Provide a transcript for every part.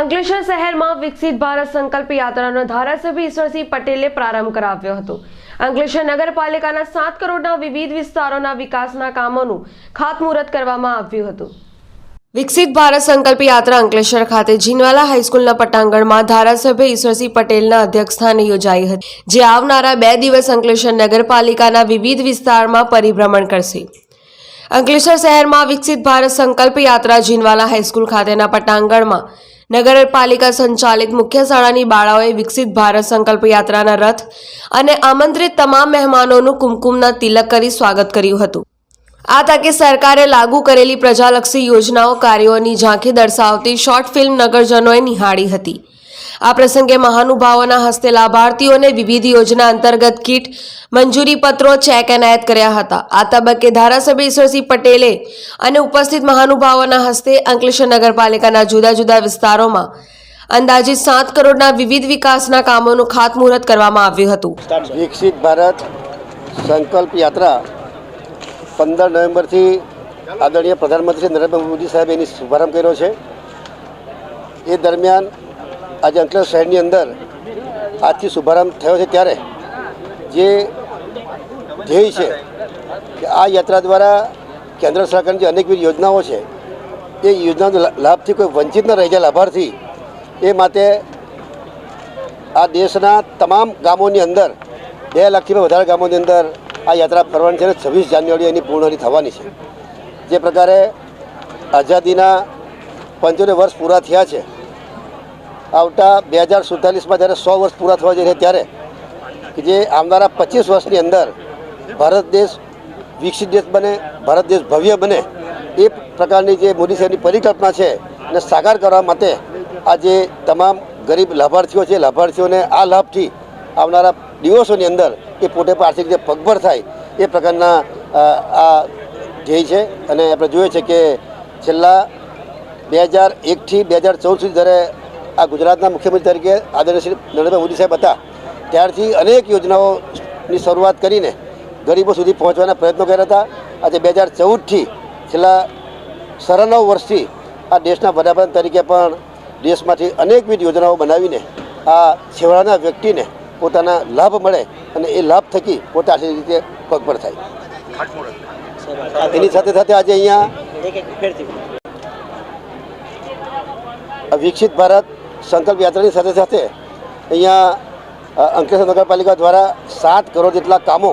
અંકલેશ્વર શહેરમાં વિકસિત ભારત સંકલ્પ યાત્રાનો ધારાસભ્ય ઈશ્વરસિંહ પટેલે પ્રારંભ કરાવ્યો હતો. અંકલેશ્વર નગરપાલિકાના સાત કરોડના વિવિધ વિસ્તારોના વિકાસના કામોનું ખાતમુહૂર્ત કરવામાં આવ્યું હતું. વિકસિત ભારત સંકલ્પ યાત્રા અંકલેશ્વર ખાતે જીનવાલા હાઈસ્કૂલના પટાંગણમાં ધારાસભ્ય ઈશ્વરસિંહ પટેલના અધ્યક્ષસ્થાને યોજાઈ હતી, જે આવનારા બે દિવસ અંકલેશ્વર નગરપાલિકાના વિવિધ વિસ્તારમાં પરિભ્રમણ કરશે. અંકલેશ્વર શહેરમાં વિકસિત ભારત સંકલ્પ યાત્રા જીનવાલા હાઈસ્કૂલ ખાતેના પટાંગણમાં નગરપાલિકા સંચાલિત મુખ્ય શાળાની બાળાઓએ વિકસિત ભારત સંકલ્પ યાત્રાના રથ અને આમંત્રિત તમામ મહેમાનોનું કુમકુમના તિલક કરી સ્વાગત કર્યું હતું. આ તકે સરકારે લાગુ કરેલી પ્રજાલક્ષી યોજનાઓ કાર્યોની ઝાંખી દર્શાવતી શોર્ટ ફિલ્મ નગરજનોએ નિહાળી હતી. આ પ્રસંગે મહાનુભાવોના હસ્તે લાભાર્થીઓને વિવિધ યોજના અંતર્ગત કીટ, મંજૂરી પત્રો ચેક એનાયત કર્યા હતા. આ તબક્કે ધારાસભ્ય ઈશ્વરસિંહ પટેલે અને ઉપસ્થિત મહાનુભાવોના હસ્તે અંકલેશ્વર નગરપાલિકાના જુદા જુદા વિસ્તારોમાં અંદાજિત સાત કરોડના વિવિધ વિકાસના કામોનું ખાતમુહૂર્ત કરવામાં આવ્યું હતું. વિકસિત ભારત સંકલ્પ યાત્રા પંદર નવેમ્બરથી આદરણીય પ્રધાનમંત્રી નરેન્દ્ર મોદી સાહેબ એની શુભારંભ કર્યો છે. એ દરમિયાન આજે અંકલેશ્વર શહેરની અંદર આજથી શુભારંભ થયો છે ત્યારે જે ધ્યેય છે કે આ યાત્રા દ્વારા કેન્દ્ર સરકારની જે અનેકવિધ યોજનાઓ છે, એ યોજનાનો લાભથી કોઈ વંચિત ન રહી જાય લાભાર્થી એ માટે આ દેશના તમામ ગામોની અંદર, બે લાખથી વધારે ગામોની અંદર આ યાત્રા ફરવાની છે અને છવ્વીસ જાન્યુઆરી એની પૂર્ણની થવાની છે. જે પ્રકારે આઝાદીના પંચોતેર વર્ષ પૂરા થયા છે. આવતા બે હજાર સુડતાલીસમાં જ્યારે સો વર્ષ પૂરા થવા જઈ રહ્યા ત્યારે કે જે આવનારા પચીસ વર્ષની અંદર ભારત દેશ વિકસિત દેશ બને, ભારત દેશ ભવ્ય બને, એ પ્રકારની જે મોદી સાહેબની પરિકલ્પના છે એને સાકાર કરવા માટે આજે તમામ ગરીબ લાભાર્થીઓ છે, લાભાર્થીઓને આ લાભથી આવનારા દિવસોની અંદર એ પોતે પણ આર્થિક રીતે પગભર થાય એ પ્રકારના આ ધ્યેય છે. અને આપણે જોઈએ છે કે છેલ્લા બે હજાર એકથી બે હજાર ચૌદ સુધી જ્યારે આ ગુજરાતના મુખ્યમંત્રી તરીકે આદરણીય શ્રી નરેન્દ્રભાઈ મોદી સાહેબ હતા ત્યારથી અનેક યોજનાઓની શરૂઆત કરીને ગરીબો સુધી પહોંચવાના પ્રયત્નો કર્યા હતા. આજે બે હજાર ચૌદથી છેલ્લા સાડા નવ વર્ષથી આ દેશના વડાપ્રધાન તરીકે પણ દેશમાંથી અનેકવિધ યોજનાઓ બનાવીને આ છેવાડાના વ્યક્તિને પોતાના લાભ મળે અને એ લાભ થકી પોતા આર્થિક રીતે પગભર થાય. એની સાથે સાથે આજે અહીંયા વિકસિત ભારત સંકલ્પ યાત્રાની સાથે સાથે અહીંયા અંકલેશ્વર નગરપાલિકા દ્વારા સાત કરોડ જેટલા કામો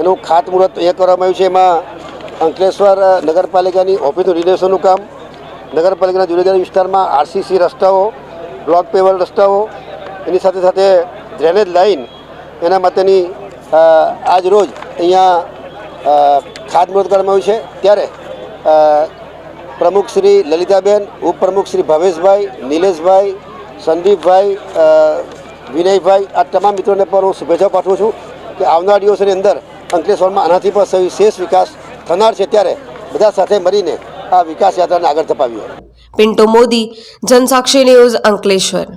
એનું ખાતમુહૂર્ત એ કરવામાં આવ્યું છે. એમાં અંકલેશ્વર નગરપાલિકાની ઓફિસનું રિનોવેશનનું કામ, નગરપાલિકાના જુદા જુદા વિસ્તારમાં આરસીસી રસ્તાઓ, બ્લોક પેવર રસ્તાઓ, એની સાથે સાથે ડ્રેનેજ લાઇન એના માટેની આજ રોજ અહીંયા ખાતમુહૂર્ત કરવામાં આવ્યું છે. ત્યારે પ્રમુખ શ્રી લલિતાબેન, ઉપપ્રમુખ શ્રી ભાવેશભાઈ, નિલેશભાઈ સંદીપભાઈ વિનયભાઈ, આ તમામ મિત્રોને પણ હું શુભેચ્છા પાઠવું છું કે આવનાર દિવસોની અંદર અંકલેશ્વરમાં આનાથી પણ સવિશેષ વિકાસ થનાર છે ત્યારે બધા સાથે મળીને આ વિકાસ યાત્રાને આગળ ધપાવીએ. પિન્ટો મોદી, જનસાક્ષી ન્યૂઝ અંકલેશ્વર.